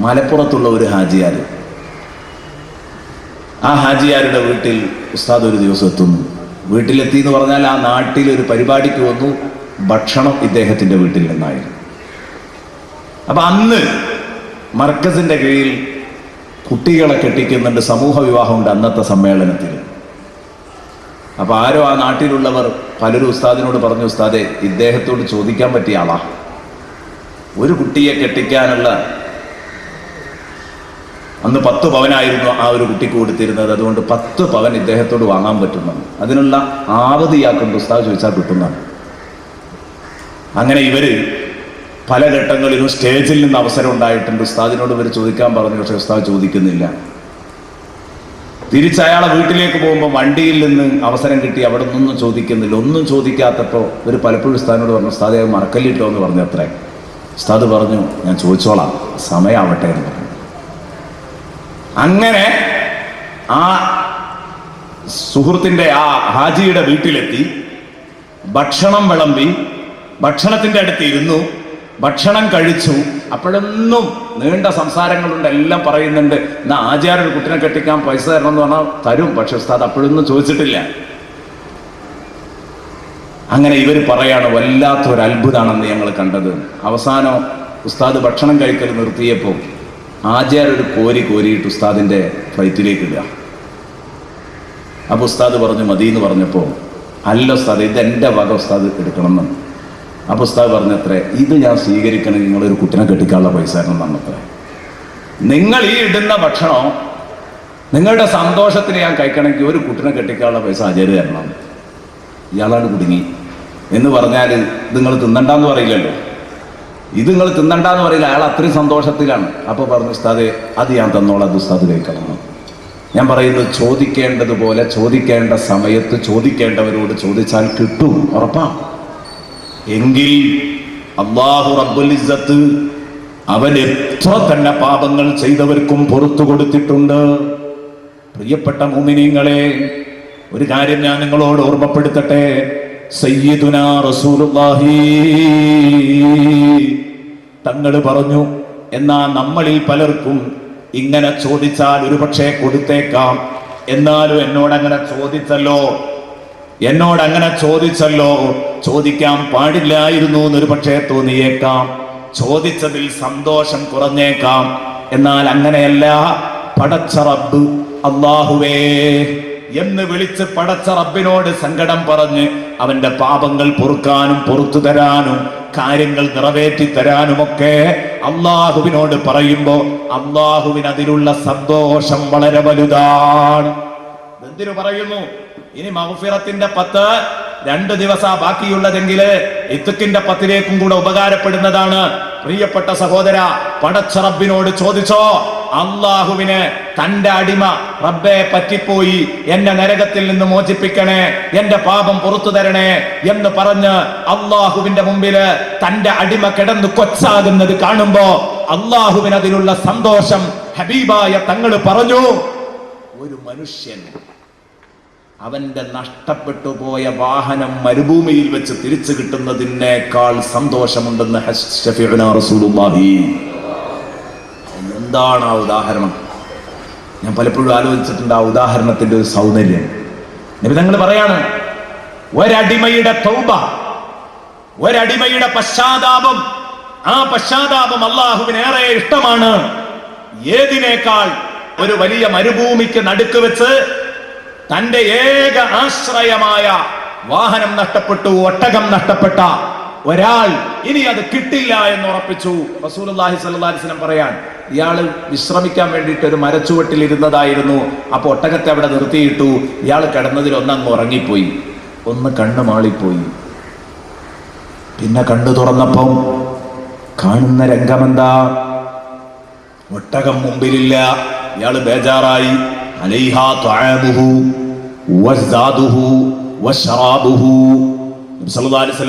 മലപ്പുറത്തുള്ള ഒരു ഹാജിയാർ ആ ഹാജിയാരുടെ വീട്ടിൽ ഉസ്താദ് ഒരു ദിവസം എത്തുന്നു. വീട്ടിലെത്തി എന്ന് പറഞ്ഞാൽ ആ നാട്ടിൽ ഒരു പരിപാടിക്ക് വന്നു. ഭക്ഷണം ഇദ്ദേഹത്തിന്റെ വീട്ടിൽ നിന്നായിരുന്നു. അപ്പം അന്ന് മർക്കസിന്റെ കീഴിൽ കുട്ടികളെ കെട്ടിക്കുന്നുണ്ട്. സമൂഹ വിവാഹമുണ്ട് അന്നത്തെ സമ്മേളനത്തിൽ. അപ്പോൾ ആരോ ആ നാട്ടിലുള്ളവർ പലരും ഉസ്താദിനോട് പറഞ്ഞു ഉസ്താദെ ഇദ്ദേഹത്തോട് ചോദിക്കാൻ പറ്റിയ ആളാ. ഒരു കുട്ടിയെ കെട്ടിക്കാനുള്ള അന്ന് പത്ത് പവനായിരുന്നു ആ ഒരു കുട്ടിക്ക് കൊടുത്തിരുന്നത്. അതുകൊണ്ട് പത്ത് പവൻ ഇദ്ദേഹത്തോട് വാങ്ങാൻ പറ്റുന്നതാണ് അതിനുള്ള ആവതിയാക്കും ഉസ്താദ് ചോദിച്ചാൽ കിട്ടുന്നതാണ്. അങ്ങനെ ഇവർ പല ഘട്ടങ്ങളിലും സ്റ്റേജിൽ നിന്ന് അവസരം ഉണ്ടായിട്ടുണ്ട്. ഉസ്താദിനോട് ഇവർ ചോദിക്കാൻ പറഞ്ഞു. പക്ഷെ ഉസ്താദ് ചോദിക്കുന്നില്ല. തിരിച്ച് അയാളെ വീട്ടിലേക്ക് പോകുമ്പോൾ വണ്ടിയിൽ നിന്ന് അവസരം കിട്ടി. അവിടെ നിന്നൊന്നും ചോദിക്കുന്നില്ല. ഒന്നും ചോദിക്കാത്തപ്പോൾ ഒരു പലപ്പോഴും ഉസ്താദിനോട് പറഞ്ഞു ഉസ്താദെ മറക്കല്ലിട്ടോ? എന്ന് പറഞ്ഞു അത്രേ ഉസ്താദ് പറഞ്ഞു ഞാൻ ചോദിച്ചോളാം. സമയമാവട്ടെ എന്ന് പറഞ്ഞു. അങ്ങനെ ആ സുഹൃത്തിന്റെ ആ ഹാജിയുടെ വീട്ടിലെത്തി ഭക്ഷണം വിളമ്പി ഭക്ഷണത്തിന്റെ അടുത്ത് ഇരുന്നു ഭക്ഷണം കഴിച്ചു. അപ്പോഴൊന്നും നീണ്ട സംസാരങ്ങളുണ്ട് എല്ലാം പറയുന്നുണ്ട് എന്നാ ആചാര്യ ഒരു കുട്ടിനെ കെട്ടിക്കാൻ പൈസ തരണം എന്ന് പറഞ്ഞാൽ തരും പക്ഷെ ഉസ്താദ് അപ്പോഴൊന്നും ചോദിച്ചിട്ടില്ല. അങ്ങനെ ഇവർ പറയാണ് വല്ലാത്തൊരു അത്ഭുതമാണെന്ന് ഞങ്ങൾ കണ്ടത്. അവസാനം ഉസ്താദ് ഭക്ഷണം കഴിക്കൽ നിർത്തിയപ്പോൾ ആചാര്യ ഒരു കോരി കോരിയിട്ട് ഉസ്താദിന്റെ ഫ്ലൈറ്റിലേക്ക് ഇടുക. അപ്പോൾ ഉസ്താദ് പറഞ്ഞു മതി എന്ന് പറഞ്ഞപ്പോൾ അല്ല ഉസ്താദ് ഇത് എന്റെ വക ഉസ്താദ് എടുക്കണം അപ്പോൾ അപ്പൊ ഉസ്താദ് പറഞ്ഞത്രേ ഇത് ഞാൻ സ്വീകരിക്കണമെങ്കിൽ നിങ്ങളൊരു കുട്ടിനെ കെട്ടിക്കാനുള്ള പൈസ ആയിരുന്നു എന്നത്രേ. നിങ്ങൾ ഈ ഇടുന്ന ഭക്ഷണം നിങ്ങളുടെ സന്തോഷത്തിന് ഞാൻ കഴിക്കണമെങ്കിൽ ഒരു കുട്ടിനെ കെട്ടിക്കാനുള്ള പൈസ ആചാര്യ തരണം. ഇയാളാണ് കുടുങ്ങി. എന്ന് പറഞ്ഞാൽ നിങ്ങൾ തിന്നണ്ടെന്ന് പറയില്ലല്ലോ. ഇത് നിങ്ങൾ തിന്നണ്ടെന്ന് പറയില്ല അയാൾ അത്രയും സന്തോഷത്തിലാണ്. അപ്പോൾ പറഞ്ഞു ഉസ്താദെ അത് ഞാൻ തന്നോളാം ഉസ്താദ് കഴിക്കണം ഞാൻ പറയുന്നത് ചോദിക്കേണ്ടതുപോലെ ചോദിക്കേണ്ട സമയത്ത് ചോദിക്കേണ്ടവരോട് ചോദിച്ചാൽ കിട്ടും ഉറപ്പാ എങ്കിൽ അള്ളാഹു റബ്ബുൽ ഇസ്സത്ത് അവൻ എത്ര തന്നെ പാപങ്ങൾ ചെയ്തവർക്കും പുറത്തു കൊടുത്തിട്ടുണ്ട്. പ്രിയപ്പെട്ട മോമിനിയങ്ങളെ ഒരു കാര്യം ഞാൻ നിങ്ങളോട് ഓർമ്മപ്പെടുത്തട്ടെ. സയ്യിദുന റസൂലുള്ളാഹി തങ്ങൾ പറഞ്ഞു എന്നാ നമ്മളിൽ പലർക്കും ഇങ്ങനെ ചോദിച്ചാൽ ഒരുപക്ഷെ കൊടുത്തേക്കാം. എന്നാലും എന്നോടങ്ങനെ ചോദിച്ചല്ലോ. എന്നോടങ്ങനെ ചോദിച്ചല്ലോ. ചോദിക്കാൻ പാടില്ലായിരുന്നു എന്നൊരു പക്ഷേ തോന്നിയേക്കാം. ചോദിച്ചതിൽ സന്തോഷം കുറഞ്ഞേക്കാം. എന്നാൽ അങ്ങനെയല്ല. പടച്ചറബ് അള്ളാഹുവേ എന്ന് വിളിച്ച് പടച്ച റബ്ബിനോട് സങ്കടം പറഞ്ഞ് അവന്റെ പാപങ്ങൾ പൊറുക്കാനും പൊറത്തു തരാനും കാര്യങ്ങൾ നിറവേറ്റി തരാനുമൊക്കെ അള്ളാഹുവിനോട് പറയുമ്പോ അള്ളാഹുവിന് അതിലുള്ള സന്തോഷം വളരെ വലുതാണ്. എന്തിനു പറയുന്നു? ഇനി മഹഫിറത്തിന്റെ പത്ത് രണ്ട് ദിവസ ബാക്കിയുള്ളതെങ്കിൽ ഇത്തുക്കിന്റെ പത്തിലേക്കും കൂടെ ഉപകാരപ്പെടുന്നതാണ്. പ്രിയപ്പെട്ട സഹോദര പടച്ചറബിനോട് ചോദിച്ചോ? അള്ളാഹുവിന് തന്റെ അടിമ റബ്ബെ പറ്റിപ്പോയി എന്നെ നരകത്തിൽ നിന്ന് മോചിപ്പിക്കണേ എന്റെ പാപം പുറത്തു തരണേ എന്ന് പറഞ്ഞ് അള്ളാഹുവിന്റെ മുമ്പിൽ തന്റെ അടിമ കിടന്ന് കൊച്ചാകുന്നത് കാണുമ്പോ അള്ളാഹുവിന് അതിലുള്ള സന്തോഷം ഹബീബായ തങ്ങൾ പറഞ്ഞു ഒരു മനുഷ്യൻ അവന്റെ നഷ്ടപ്പെട്ടു പോയ വാഹനം മരുഭൂമിയിൽ വെച്ച് തിരിച്ചു കിട്ടുന്നതിനേക്കാൾ സന്തോഷമുണ്ടെന്ന് എന്താണ് ആ ഉദാഹരണം? ഞാൻ പലപ്പോഴും ആലോചിച്ചിട്ടുണ്ട് ആ ഉദാഹരണത്തിന്റെ ഒരു സൗന്ദര്യം. നബി തങ്ങൾ പറയാണ് ഒരടിമയുടെ തൗബ ഒരടിമയുടെ പശ്ചാത്താപം ആ പശ്ചാത്താപം അള്ളാഹുവിന് ഏറെ ഇഷ്ടമാണ്. ഏതിനേക്കാൾ ഒരു വലിയ മരുഭൂമിക്ക് നടുക്ക് വെച്ച് തന്റെ ഏക ആശ്രയമായ വാഹനം നഷ്ടപ്പെട്ടു ഒട്ടകം നഷ്ടപ്പെട്ട ഒരാൾ ഇനി അത് കിട്ടില്ല എന്ന് ഉറപ്പിച്ചു. റസൂൽ അള്ളാഹി സല്ലാസ്ലം പറയാൻ ഇയാൾ വിശ്രമിക്കാൻ വേണ്ടിയിട്ട് ഒരു മരച്ചുവട്ടിൽ ഇരുന്നതായിരുന്നു. അപ്പോൾ ഒട്ടകത്തെ അവിടെ നിർത്തിയിട്ടു. ഇയാൾ കിടന്നതിൽ ഒന്നങ്ങ് ഉറങ്ങിപ്പോയി. ഒന്ന് കണ്ണ് മാളിപ്പോയി. പിന്നെ കണ്ണു തുറന്നപ്പം കാണുന്ന രംഗമെന്താ? ഒട്ടകം മുമ്പിലില്ല. ഇയാൾ ബേജാറായി.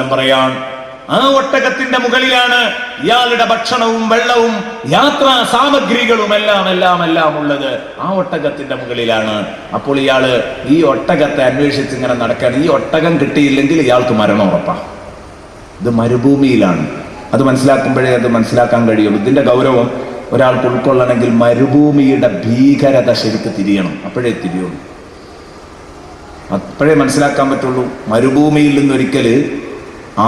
പറയാൻ ആ ഒട്ടകത്തിന്റെ മുകളിലാണ് ഇയാളുടെ ഭക്ഷണവും വെള്ളവും യാത്രാ സാമഗ്രികളും എല്ലാം എല്ലാം എല്ലാം ഉള്ളത്. ആ ഒട്ടകത്തിന്റെ മുകളിലാണ്. അപ്പോൾ ഇയാൾ ഈ ഒട്ടകത്തെ അന്വേഷിച്ച് ഇങ്ങനെ നടക്കാൻ ഈ ഒട്ടകം കിട്ടിയില്ലെങ്കിൽ ഇയാൾക്ക് മരണം ഉറപ്പാണ് ഇത് മരുഭൂമിയിലാണ്. അത് മനസ്സിലാക്കുമ്പോഴേ അത് മനസ്സിലാക്കാൻ കഴിയും ഇതിന്റെ ഗൗരവം ഒരാൾക്ക് ഉൾക്കൊള്ളണമെങ്കിൽ മരുഭൂമിയുടെ ഭീകരത ശരിക്ക് തിരിയണം. അപ്പോഴേ തിരിയുള്ളൂ. അപ്പോഴേ മനസ്സിലാക്കാൻ പറ്റുള്ളൂ. മരുഭൂമിയിൽ നിന്നൊരിക്കൽ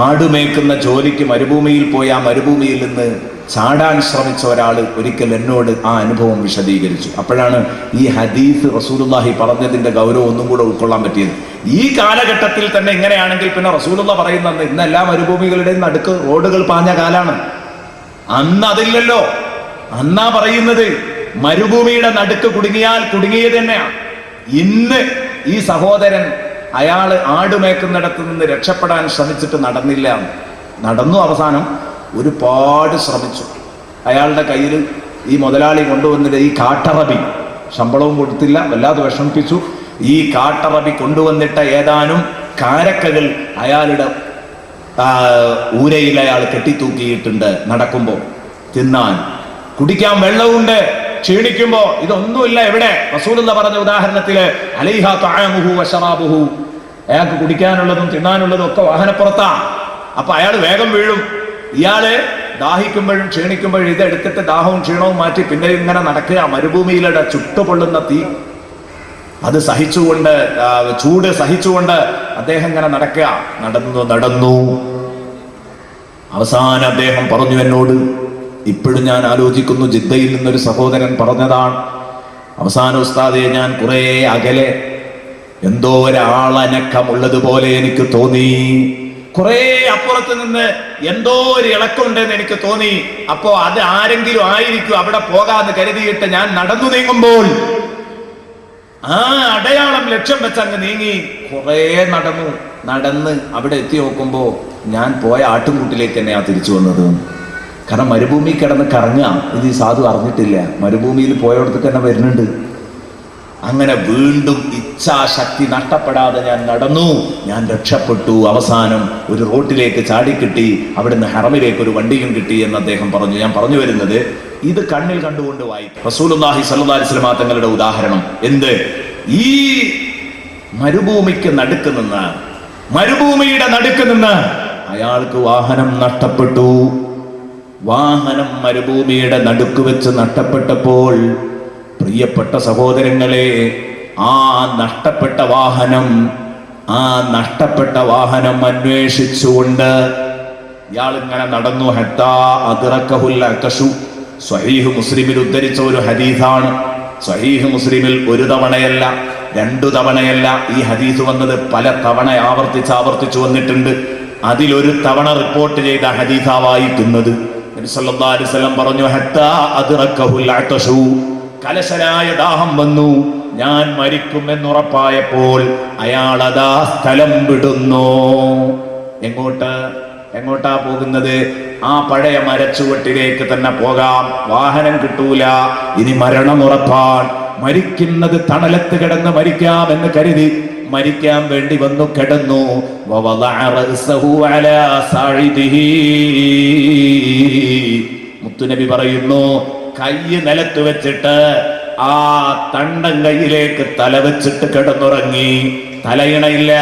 ആടുമേക്കുന്ന ജോലിക്ക് മരുഭൂമിയിൽ പോയി ആ മരുഭൂമിയിൽ നിന്ന് ചാടാൻ ശ്രമിച്ച ഒരാൾ ഒരിക്കൽ എന്നോട് ആ അനുഭവം വിശദീകരിച്ചു. അപ്പോഴാണ് ഈ ഹദീസ് റസൂലുള്ളാഹി പറഞ്ഞതിന്റെ ഗൗരവം ഒന്നും കൂടെ ഉൾക്കൊള്ളാൻ പറ്റിയത്. ഈ കാലഘട്ടത്തിൽ തന്നെ ഇങ്ങനെയാണെങ്കിൽ പിന്നെ റസൂലുള്ള പറയുന്നത് ഇന്ന് എല്ലാ മരുഭൂമികളുടെയും നടുക്ക് റോഡുകൾ പാഞ്ഞ കാലാണ്. അന്ന് അതില്ലല്ലോ. അന്നാ പറയുന്നത് മരുഭൂമിയുടെ നടുക്ക് കുടുങ്ങിയാൽ കുടുങ്ങിയത് തന്നെയാണ് ഇന്ന് ഈ സഹോദരൻ അയാൾ ആടുമേക്കുന്നിടത്ത് നിന്ന് രക്ഷപ്പെടാൻ ശ്രമിച്ചിട്ട് നടന്നില്ല നടന്നു അവസാനം ഒരുപാട് ശ്രമിച്ചു. അയാളുടെ കയ്യിൽ ഈ മുതലാളി കൊണ്ടുവന്നിട്ട് ഈ കാട്ടറബി. ശമ്പളവും കൊടുത്തില്ല വല്ലാതെ വിഷമിപ്പിച്ചു. ഈ കാട്ടറബി കൊണ്ടുവന്നിട്ട ഏതാനും കാരക്കകൾ അയാളുടെ ഊരയിൽ അയാൾ കെട്ടിത്തൂക്കിയിട്ടുണ്ട് നടക്കുമ്പോൾ തിന്നാൻ. കുടിക്കാൻ വെള്ളമുണ്ട് ക്ഷീണിക്കുമ്പോ ഇതൊന്നുമില്ല എവിടെ? റസൂൽ എന്ന് പറഞ്ഞ ഉദാഹരണത്തിൽ അലൈഹ തഅമുഹു വശറാബുഹു അയാൾക്ക് കുടിക്കാനുള്ളതും തിന്നാനുള്ളതും ഒക്കെ വാഹനപ്പുറത്താ. അപ്പൊ അയാൾ വേഗം വീഴും. ഇയാൾ ദാഹിക്കുമ്പോഴും ക്ഷീണിക്കുമ്പോഴും ഇതെടുത്തിട്ട് ദാഹവും ക്ഷീണവും മാറ്റി പിന്നെ ഇങ്ങനെ നടക്കുക. മരുഭൂമിയിലൂടെ ചുട്ടുപൊള്ളുന്ന തീ. അത് സഹിച്ചുകൊണ്ട് ചൂട് സഹിച്ചുകൊണ്ട് അദ്ദേഹം ഇങ്ങനെ നടക്കുക. നടന്നു നടന്നു. അവസാനം അദ്ദേഹം പറഞ്ഞു എന്നോട് ഇപ്പോഴും ഞാൻ ആലോചിക്കുന്നു ജിദ്ദയിൽ നിന്നൊരു സഹോദരൻ പറഞ്ഞതാണ് അവസാന ഉസ്താദെ ഞാൻ കുറേ അകലെ എന്തോ ഒരാളനക്കമുള്ളതുപോലെ എനിക്ക് തോന്നി. കുറെ അപ്പുറത്ത് നിന്ന് എന്തോ ഒരു ഇളക്കമുണ്ടെന്ന് എനിക്ക് തോന്നി. അപ്പോ അത് ആരെങ്കിലും ആയിരിക്കും അവിടെ പോകാന്ന് കരുതിയിട്ട് ഞാൻ നടന്നു നീങ്ങുമ്പോൾ ആ അടയാളം ലക്ഷ്യം വെച്ച് അങ്ങ് നീങ്ങി കുറേ നടന്നു. നടന്ന് അവിടെ എത്തി നോക്കുമ്പോൾ ഞാൻ പോയ ആട്ടുംകൂട്ടിലേക്ക് തന്നെയാണ് തിരിച്ചു വന്നത്. കാരണം മരുഭൂമി കിടന്ന് കറങ്ങാം. ഇത് ഈ സാധു അറിഞ്ഞിട്ടില്ല. മരുഭൂമിയിൽ പോയടത്ത് തന്നെ വരുന്നുണ്ട്. അങ്ങനെ വീണ്ടും ഇച്ഛാശക്തി നഷ്ടപ്പെടാതെ ഞാൻ നടന്നു. ഞാൻ രക്ഷപ്പെട്ടു. അവസാനം ഒരു റോട്ടിലേക്ക് ചാടിക്കിട്ടി. അവിടുന്ന് ഹറമിലേക്ക് ഒരു വണ്ടിയും കിട്ടി എന്ന് അദ്ദേഹം പറഞ്ഞു. ഞാൻ പറഞ്ഞു വരുന്നത് ഇത് കണ്ണിൽ കണ്ടുകൊണ്ട് വായിക്കും. അലൈഹി വസല്ലം തങ്ങളുടെ ഉദാഹരണം എന്ത്? ഈ മരുഭൂമിക്ക് നടുക്ക് നിന്ന് മരുഭൂമിയുടെ നടുക്ക് നിന്ന് അയാൾക്ക് വാഹനം നഷ്ടപ്പെട്ടു. വാഹനം മരുഭൂമിയുടെ നടുക്ക് വെച്ച് നഷ്ടപ്പെട്ടപ്പോൾ പ്രിയപ്പെട്ട സഹോദരങ്ങളെ ആ നഷ്ടപ്പെട്ട വാഹനം ആ നഷ്ടപ്പെട്ട വാഹനം അന്വേഷിച്ചുകൊണ്ട് ഇയാൾ ഇങ്ങനെ നടന്നു. ഹെത്താ അതിറക്കഹുൽ അക്കഷു സ്വഹീഹ് മുസ്ലിമിൽ ഉദ്ധരിച്ച ഒരു ഹദീസാണ്. സ്വഹീഹ് മുസ്ലിമിൽ ഒരു തവണയല്ല രണ്ടു തവണയല്ല ഈ ഹദീസ് വന്നത്. പല തവണ ആവർത്തിച്ച് ആവർത്തിച്ചു വന്നിട്ടുണ്ട്. അതിലൊരു തവണ റിപ്പോർട്ട് ചെയ്ത ഹദീസാവായി വായിക്കുന്നത്. നബി സല്ലല്ലാഹു അലൈഹി വസല്ലം പറഞ്ഞു കലശലായ ദാഹം വന്നു. ഞാൻ മരിക്കുമെന്നുറപ്പായപ്പോൾ അയാൾ അതാ സ്ഥലം വിടുന്നു. എങ്ങോട്ട്? എങ്ങോട്ടാ പോകുന്നത്? ആ പഴയ മരച്ചുവട്ടിലേക്ക് തന്നെ പോകാം. വാഹനം കിട്ടൂല. ഇനി മരണം ഉറപ്പാൻ മരിക്കുന്നത് തണലത്ത് കിടന്ന് മരിക്കാമെന്ന് കരുതി മരിക്കാൻ വേണ്ടി വന്നു കിടന്നു. മുത്തുനബി പറയുന്നു കയ്യ് നിലത്ത് വെച്ചിട്ട് ആ തണ്ടൻ കയ്യിലേക്ക് തല വെച്ചിട്ട് കിടന്നുറങ്ങി. തലയിണയില്ല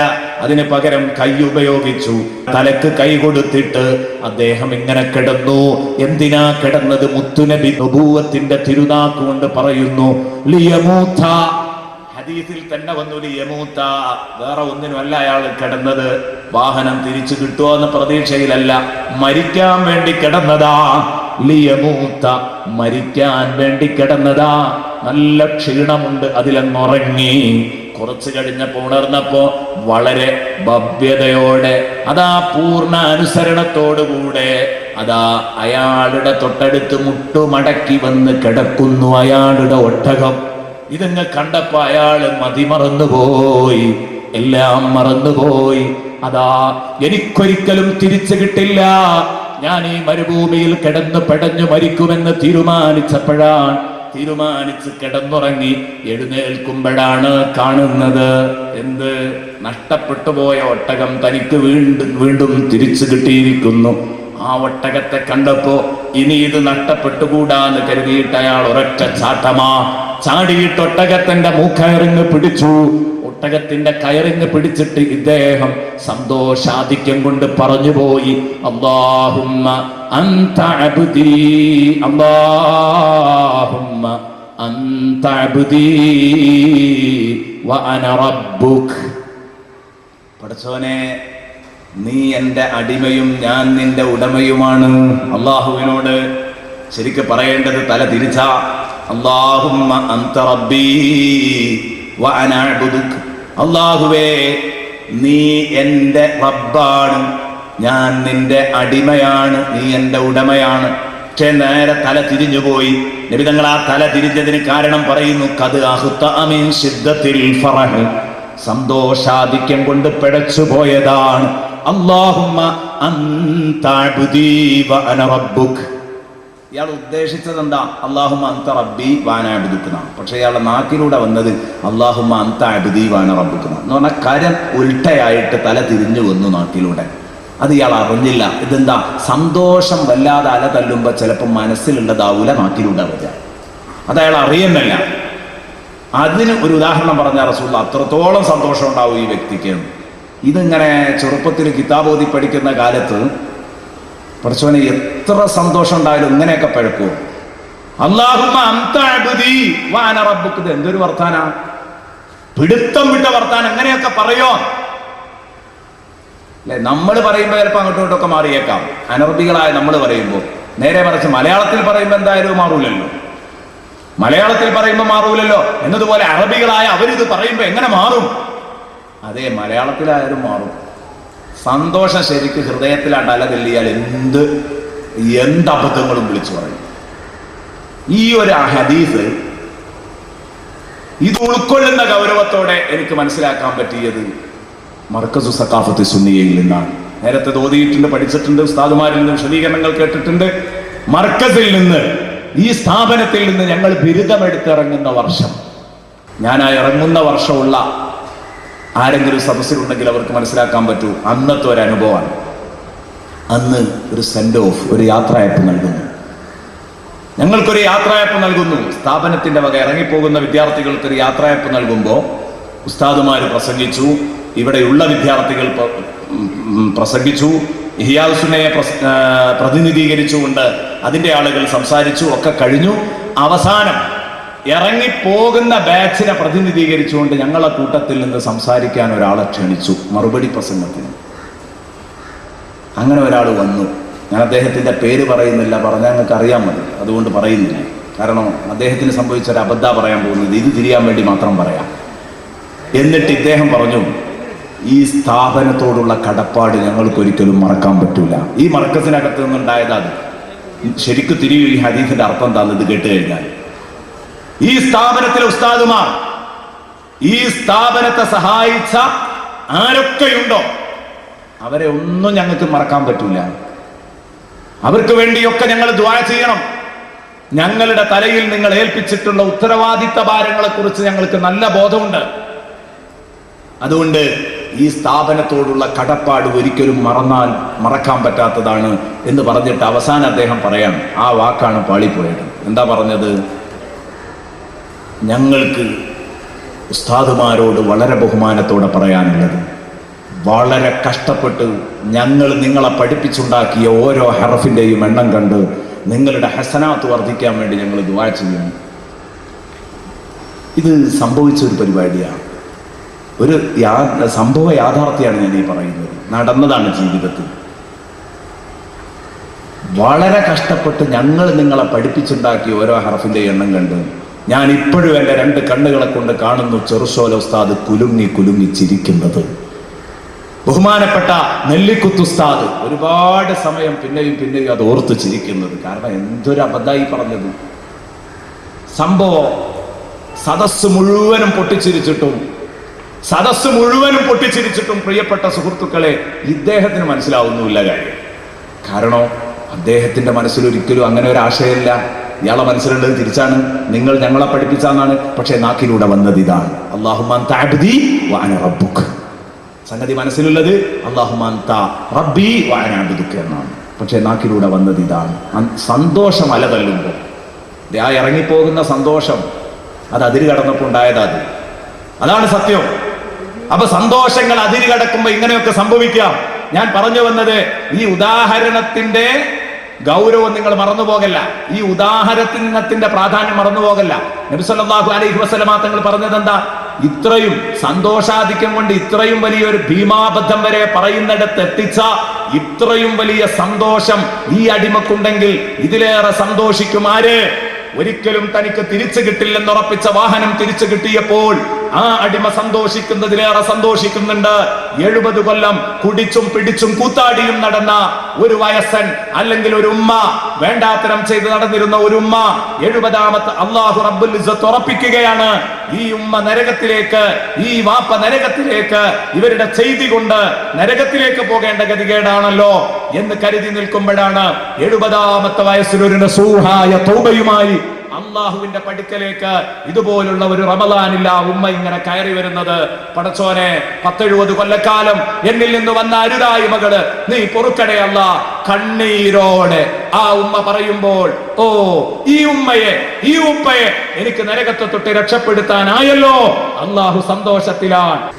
അതിന് പകരം കൈ ഉപയോഗിച്ചു. തലക്ക് കൈ കൊടുത്തിട്ട് അദ്ദേഹം ഇങ്ങനെ കിടന്നു. എന്തിനാ കിടന്നത്? മുത്തുനബി നബൂവത്തിന്റെ തിരുനാക്കുകൊണ്ട് പറയുന്നു ലിയമൂത്ത ഹദീസിൽ തന്നെ വന്നു യമൂത്ത വേറെ ഒന്നിനുമല്ല അയാൾ കിടന്നത്. വാഹനം തിരിച്ചു കിട്ടുമോ എന്ന പ്രതീക്ഷയിലല്ല മരിക്കാൻ വേണ്ടി കിടന്നതാ. ലിയമൂത്ത മരിക്കാൻ വേണ്ടി കിടന്നതാ. നല്ല ക്ഷീണമുണ്ട് അതിലങ്ങുറങ്ങി. കുറച്ചു കഴിഞ്ഞപ്പോ ഉണർന്നപ്പോ വളരെ ഭവ്യതയോടെ അതാ പൂർണ അനുസരണത്തോടുകൂടെ അതാ അയാളുടെ തൊട്ടടുത്ത് മുട്ടുമടക്കി വന്ന് കിടക്കുന്നു അയാളുടെ ഒട്ടകം. ഇതങ്ങ് കണ്ടപ്പോ അയാൾ മതിമറന്നുപോയി എല്ലാം മറന്നുപോയി. അതാ എനിക്കൊരിക്കലും തിരിച്ചു കിട്ടില്ല. ഞാൻ ഈ മരുഭൂമിയിൽ കിടന്ന് പെടഞ്ഞു മരിക്കുമെന്ന് തീരുമാനിച്ചപ്പോഴാണ് തീരുമാനിച്ച് കിടന്നുറങ്ങി എഴുന്നേൽക്കുമ്പോഴാണ് കാണുന്നത്. എന്ത്? നഷ്ടപ്പെട്ടു പോയ ഒട്ടകം തനിക്ക് വീണ്ടും വീണ്ടും തിരിച്ചു കിട്ടിയിരിക്കുന്നു. ആ ഒട്ടകത്തെ കണ്ടപ്പോ ഇനി ഇത് നഷ്ടപ്പെട്ടുകൂടാന്ന് കരുതിയിട്ട് അയാൾ ഒരൊറ്റ ചാട്ടമാ ചാടിയിട്ട് ഒട്ടകത്തിന്റെ മൂക്കയറിങ്ങ് പിടിച്ചു. ഒട്ടകത്തിന്റെ കയറിങ് പിടിച്ചിട്ട് ഇദ്ദേഹം സന്തോഷാധിക്യം കൊണ്ട് അന്ത അബ്ദീ അള്ളാഹുമ്മ റബ്ബുക്. പടച്ചോനെ നീ എന്റെ അടിമയും ഞാൻ നിന്റെ ഉടമയുമാണ്. അള്ളാഹുവിനോട് ശരിക്ക് പറയേണ്ടത് തല തിരിച്ച. അള്ളാഹുമ്മ അന്ത റബ്ബീ. അള്ളാഹുവേ നീ എന്റെ റബ്ബാണ്. ഞാൻ നിന്റെ അടിമയാണ്. നീ എന്റെ ഉടമയാണ്. പക്ഷേ നേരെ തല തിരിഞ്ഞുപോയി നബിതങ്ങൾ ആ തല തിരിഞ്ഞതിന് കാരണം പറയുന്നു കത് അഹുത്ത അമീൻ സിദ്ധത്തിൽ ഫറഹ്. സന്തോഷാധിക്യം കൊണ്ട് പിടച്ചുപോയതാണ് അള്ളാഹുമ്മ അന്താബുദീവ അനറബുഖ് ഇയാൾ ഉദ്ദേശിച്ചത് എന്താ അള്ളാഹുമ അന്ത റബ്ബി വാനാബിദുക്കുന്ന പക്ഷെ ഇയാളുടെ നാക്കിലൂടെ വന്നത് അള്ളാഹുമ അന്ത അബിദി വാന റബ്ബിക്കുന്ന എന്ന് പറഞ്ഞാൽ കരം ഉൾട്ടയായിട്ട് തല തിരിഞ്ഞു വന്നു നാക്കിലൂടെ. അത് ഇയാൾ അറിഞ്ഞില്ല. ഇതെന്താ? സന്തോഷം വല്ലാതെ അല തല്ലുമ്പോൾ ചിലപ്പോൾ മനസ്സിലുള്ളതാവൂല നാക്കിലൂടെ വരിക. അത് അയാൾ അറിയുന്നില്ല. അതിന് ഒരു ഉദാഹരണം പറഞ്ഞ റസൂള്ള അത്രത്തോളം സന്തോഷം ഉണ്ടാവും ഈ വ്യക്തിക്ക് ഇതിങ്ങനെ ചെറുപ്പത്തിൽ കിതാബോധി പഠിക്കുന്ന കാലത്ത് പഠിച്ചവന് എത്ര സന്തോഷം ഉണ്ടായാലും ഇങ്ങനെയൊക്കെ പഴക്കുമോ ഇത് എന്തൊരു വർത്താന? പിടുത്തം വിട്ട വർത്താനം എങ്ങനെയൊക്കെ പറയോ? അല്ലെ നമ്മൾ പറയുമ്പോൾ ചിലപ്പോൾ അങ്ങോട്ടും ഇങ്ങോട്ടൊക്കെ മാറിയേക്കാം. അനർബികളായ നമ്മൾ പറയുമ്പോൾ. നേരെ മറിച്ച് മലയാളത്തിൽ പറയുമ്പോൾ എന്തായാലും മാറൂലല്ലോ. മലയാളത്തിൽ പറയുമ്പോൾ മാറൂലല്ലോ. എന്നതുപോലെ അറബികളായ അവരിത് പറയുമ്പോൾ എങ്ങനെ മാറും? അതേ മലയാളത്തിലായാലും മാറും. സന്തോഷം ശരിക്ക് ഹൃദയത്തിൽ അല തെല്ലിയാൽ എന്ത് എന്ത് അബദ്ധങ്ങളും വിളിച്ചു പറയും. ഈ ഒരു ഹദീസ് ഇത് ഉൾക്കൊള്ളുന്ന ഗൗരവത്തോടെ എനിക്ക് മനസ്സിലാക്കാൻ പറ്റിയത് മർക്കസു സക്കാഫത്ത് സുന്നിയയിൽ നിന്നാണ്. നേരത്തെ തോതിയിട്ടുണ്ട് പഠിച്ചിട്ടുണ്ട് ഉസ്താദുമാരിൽ നിന്ന് വിശദീകരണങ്ങൾ കേട്ടിട്ടുണ്ട്. മർക്കസിൽ നിന്ന് ഈ സ്ഥാപനത്തിൽ നിന്ന് ഞങ്ങൾ ബിരുദമെടുത്തിറങ്ങുന്ന വർഷം. ഞാൻ ആ ഇറങ്ങുന്ന വർഷമുള്ള ആരെങ്കിലും സദസ്സിലുണ്ടെങ്കിൽ അവർക്ക് മനസ്സിലാക്കാൻ പറ്റൂ അന്നത്തെ ഒരു അനുഭവമാണ്. അന്ന് ഒരു സെൻഡ് ഓഫ് ഒരു യാത്രയപ്പ് നൽകുന്നു. ഞങ്ങൾക്കൊരു യാത്രയപ്പ് നൽകുന്നു. സ്ഥാപനത്തിന്റെ വക ഇറങ്ങിപ്പോകുന്ന വിദ്യാർത്ഥികൾക്ക് ഒരു യാത്രയപ്പ് നൽകുമ്പോൾ ഉസ്താദുമാർ പ്രസംഗിച്ചു ഇവിടെയുള്ള വിദ്യാർത്ഥികൾ പ്രസംഗിച്ചു ഹിയാസുനെ പ്രതിനിധീകരിച്ചുകൊണ്ട് അതിന്റെ ആളുകൾ സംസാരിച്ചു ഒക്കെ കഴിഞ്ഞു. അവസാനം ഇറങ്ങിപ്പോകുന്ന ബാച്ചിനെ പ്രതിനിധീകരിച്ചുകൊണ്ട് ഞങ്ങളെ കൂട്ടത്തിൽ നിന്ന് സംസാരിക്കാൻ ഒരാളെ ക്ഷണിച്ചു മറുപടി പ്രസംഗത്തിന്. അങ്ങനെ ഒരാൾ വന്നു. ഞാൻ അദ്ദേഹത്തിന്റെ പേര് പറയുന്നില്ല പറഞ്ഞാൽ നിങ്ങൾക്ക് അറിയാൻ മതി. അതുകൊണ്ട് പറയുന്നില്ല. കാരണം അദ്ദേഹത്തിന് സംഭവിച്ച ഒരു അബദ്ധ പറയാൻ പോകുന്നത് ഇത് തിരിയാൻ വേണ്ടി മാത്രം പറയാം. എന്നിട്ട് ഇദ്ദേഹം പറഞ്ഞു ഈ സ്ഥാപനത്തോടുള്ള കടപ്പാട് ഞങ്ങൾക്ക് ഒരിക്കലും മറക്കാൻ പറ്റൂല. ഈ മർക്കസിനകത്ത് നിന്നുണ്ടായതാണ് ശരിക്കും തിരിയും ഈ ഹദീസിന്റെ അർത്ഥം എന്താണെന്ന് ഇത് കേട്ട് കഴിഞ്ഞാൽ. ഈ സ്ഥാപനത്തിലെ ഉസ്താദുമാർ ഈ സ്ഥാപനത്തെ സഹായിച്ച ആരൊക്കെയുണ്ടോ അവരെ ഒന്നും ഞങ്ങൾക്ക് മറക്കാൻ പറ്റൂല. അവർക്ക് വേണ്ടിയൊക്കെ ഞങ്ങൾ ദ്വാര ചെയ്യണം. ഞങ്ങളുടെ തലയിൽ നിങ്ങൾ ഏൽപ്പിച്ചിട്ടുള്ള ഉത്തരവാദിത്ത ഭാരങ്ങളെ കുറിച്ച് ഞങ്ങൾക്ക് നല്ല ബോധമുണ്ട്. അതുകൊണ്ട് ഈ സ്ഥാപനത്തോടുള്ള കടപ്പാട് ഒരിക്കലും മറന്നാൽ മറക്കാൻ പറ്റാത്തതാണ് എന്ന് പറഞ്ഞിട്ട് അവസാനം അദ്ദേഹം പറയാം ആ വാക്കാണ് പാളിപ്പോയത്. എന്താ പറഞ്ഞത്? ഞങ്ങൾക്ക് ഉസ്താദുമാരോട് വളരെ ബഹുമാനത്തോടെ പറയാനുള്ളത്. വളരെ കഷ്ടപ്പെട്ട് ഞങ്ങൾ നിങ്ങളെ പഠിപ്പിച്ചുണ്ടാക്കിയ ഓരോ ഹറഫിന്റെയും എണ്ണം കണ്ട് നിങ്ങളുടെ ഹസനാത്ത് വർദ്ധിക്കാൻ വേണ്ടി ഞങ്ങൾ ദുവാ ചെയ്യുന്നു. ഇത് സംഭവിച്ച ഒരു പരിപാടിയാണ്. ഒരു യാ സംഭവ യാഥാർത്ഥ്യമാണ് ഞാൻ ഈ പറയുന്നത്. നടന്നതാണ് ജീവിതത്തിൽ. വളരെ കഷ്ടപ്പെട്ട് ഞങ്ങൾ നിങ്ങളെ പഠിപ്പിച്ചുണ്ടാക്കിയ ഓരോ ഹറഫിന്റെ എണ്ണം കണ്ട് ഞാൻ ഇപ്പോഴും എന്റെ രണ്ട് കണ്ണുകളെ കൊണ്ട് കാണുന്നു ചെറുസോല ഉസ്താദ് കുലുങ്ങി കുലുങ്ങി ചിരിക്കുന്നത്. ബഹുമാനപ്പെട്ട നെല്ലിക്കുത്ത് ഉസ്താദ് ഒരുപാട് സമയം പിന്നെയും പിന്നെയും അത് ഓർത്ത് ചിരിക്കുന്നത്. കാരണം എന്തൊരു അബദ്ധമായി പറഞ്ഞത്. സംഭവം സദസ് മുഴുവനും പൊട്ടിച്ചിരിച്ചിട്ടും സദസ് മുഴുവനും പൊട്ടിച്ചിരിച്ചിട്ടും പ്രിയപ്പെട്ട സുഹൃത്തുക്കളെ ഇദ്ദേഹത്തിന് മനസ്സിലാവുന്നുമില്ല കാര്യം. കാരണം അദ്ദേഹത്തിന്റെ മനസ്സിൽ ഒരിക്കലും അങ്ങനെ ഒരു ആശയമില്ല ഇയാളെ മനസ്സിലുള്ളത് തിരിച്ചാണ്. നിങ്ങൾ ഞങ്ങളെ പഠിപ്പിച്ചാന്നാണ്. പക്ഷേ നാക്കിലൂടെ വന്നത് ഇതാണ്. റബ്ബുക്ക് സംഗതി മനസ്സിലുള്ളത് അള്ളാഹുമാൻ താ റബ്ബി എന്നാണ്. പക്ഷേ നാക്കിലൂടെ വന്നത് ഇതാണ്. സന്തോഷം അല തല്ലുമ്പോൾ ദേ ആ ഇറങ്ങിപ്പോകുന്ന സന്തോഷം. അത് അതിര് കടന്നപ്പോൾ ഉണ്ടായതാ അത്. അതാണ് സത്യം. അപ്പൊ സന്തോഷങ്ങൾ അതിര് കടക്കുമ്പോൾ ഇങ്ങനെയൊക്കെ സംഭവിക്കാം. ഞാൻ പറഞ്ഞു വന്നത് ഈ ഉദാഹരണത്തിന്റെ ഗൗരവം നിങ്ങൾ മറന്നുപോകല്ല. ഈ ഉദാഹരണത്തിന്റെ പ്രാധാന്യം മറന്നുപോകല്ല. നബിസല്ലാഹു അലൈഹി വസല്ലമ തങ്ങൾ പറഞ്ഞത് എന്താ ഇത്രയും സന്തോഷാധിക്യം കൊണ്ട് ഇത്രയും വലിയൊരു ഭീമാബദ്ധം വരെ പറയുന്നിടത്ത് എത്തിച്ച ഇത്രയും വലിയ സന്തോഷം ഈ അടിമക്കുണ്ടെങ്കിൽ ഇതിലേറെ സന്തോഷിക്കും ആര്? ഒരിക്കലും തനിക്ക് തിരിച്ചു കിട്ടില്ലെന്നുറപ്പിച്ച വാഹനം തിരിച്ചു കിട്ടിയപ്പോൾ ആ അടിമ സന്തോഷിക്കുന്നതിലേറെ സന്തോഷിക്കുന്നുണ്ട്. എഴുപത് കൊല്ലം കുടിച്ചും പിടിച്ചും കൂത്താടിയും നടന്ന ഒരു വയസ്സൻ അല്ലെങ്കിൽ ഒരു ഉമ്മ വേണ്ടാത്തരം ചെയ്ത് നടന്നിരുന്ന ഒരു ഉമ്മ എഴുപതാമത്തെ അള്ളാഹു റബ്ബുൽ ഉറപ്പിക്കുകയാണ്. ഈ ഉമ്മ നരകത്തിലേക്ക് ഈ വാപ്പ നരകത്തിലേക്ക് ഇവരുടെ ചെയ്തി കൊണ്ട് നരകത്തിലേക്ക് പോകേണ്ട ഗതികേടാണല്ലോ എന്ന് കരുതി നിൽക്കുമ്പോഴാണ് എഴുപതാമത്തെ വയസ്സിൽ ഒരു നസൂഹായ തൗബയുമായി അള്ളാഹുവിന്റെ പടിക്കലേക്ക് ഇതുപോലുള്ള ഒരു റമലാനില്ല ഉമ്മ ഇങ്ങനെ കയറി വരുന്നത്. പടച്ചോനെ പത്തെഴുപത് കൊല്ലക്കാലം എന്നിൽ നിന്ന് വന്ന അരുതായി മകൾ നീ പൊറുക്കടയല്ല കണ്ണീരോടെ. ആ ഉമ്മ പറയുമ്പോൾ ഓ ഈ ഉമ്മയെ ഈ ഉപ്പയെ എനിക്ക് നരകത്തെ തൊട്ട് രക്ഷപ്പെടുത്താനായല്ലോ. അള്ളാഹു സന്തോഷത്തിലാണ്.